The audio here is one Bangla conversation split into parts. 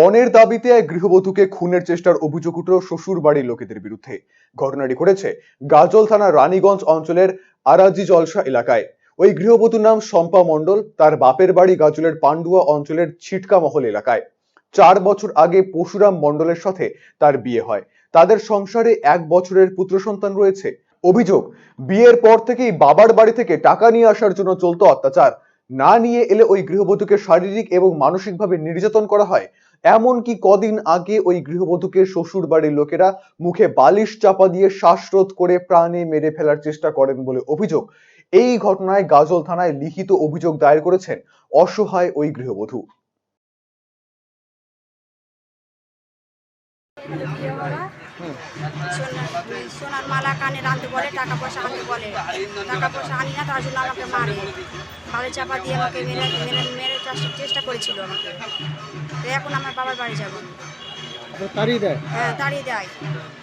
পণের দাবিতে এক গৃহবধূকে খুনের চেষ্টার অভিযোগ উঠল শ্বশুর বাড়ির লোকেদের বিরুদ্ধে। ঘটনাটি ঘটেছে গাজল থানার রানীগঞ্জ অঞ্চলের আরাজি জলসা এলাকায়। ওই গৃহবধূর নাম শম্পা মণ্ডল, তার বাপের বাড়ি গাজলের পান্ডুয়া অঞ্চলের ছিটকা মহল এলাকায়। চার বছর আগে পশুরাম মণ্ডলের সাথে তার বিয়ে হয়। তাদের সংসারে এক বছরের পুত্র সন্তান রয়েছে। অভিযোগ, বিয়ের পর থেকেই বাবার বাড়ি থেকে টাকা নিয়ে আসার জন্য চলতো অত্যাচার। না নিয়ে এলে ওই গৃহবধূকে শারীরিক এবং মানসিকভাবে নির্যাতন করা হয়, এমনকি কদিন আগে ওই গৃহবধূকে শ্বশুর বাড়ির লোকেরা মুখে বালিশ চাপা দিয়ে শ্বাসরোধ করে প্রাণে মেরে ফেলার চেষ্টা করেন বলে অভিযোগ। এই ঘটনায় গাজল থানায় লিখিত অভিযোগ দায়ের করেছেন অসহায় ওই গৃহবধূ। সোনার মালা কানে আনতে বলে টাকা পয়সা আনতে বলে। টাকা পয়সা আনি না তার জন্য আমাকে মারে। বাড়ি চাপা দিয়ে আমাকে মেরে মেরে মেরে চাষ- চেষ্টা করেছিল আমাকে। তো এখন আমার বাবার বাড়ি যাব। তাড়িয়ে দেয়? হ্যাঁ তাড়িয়ে দেয়।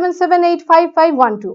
seven seven eight five five one two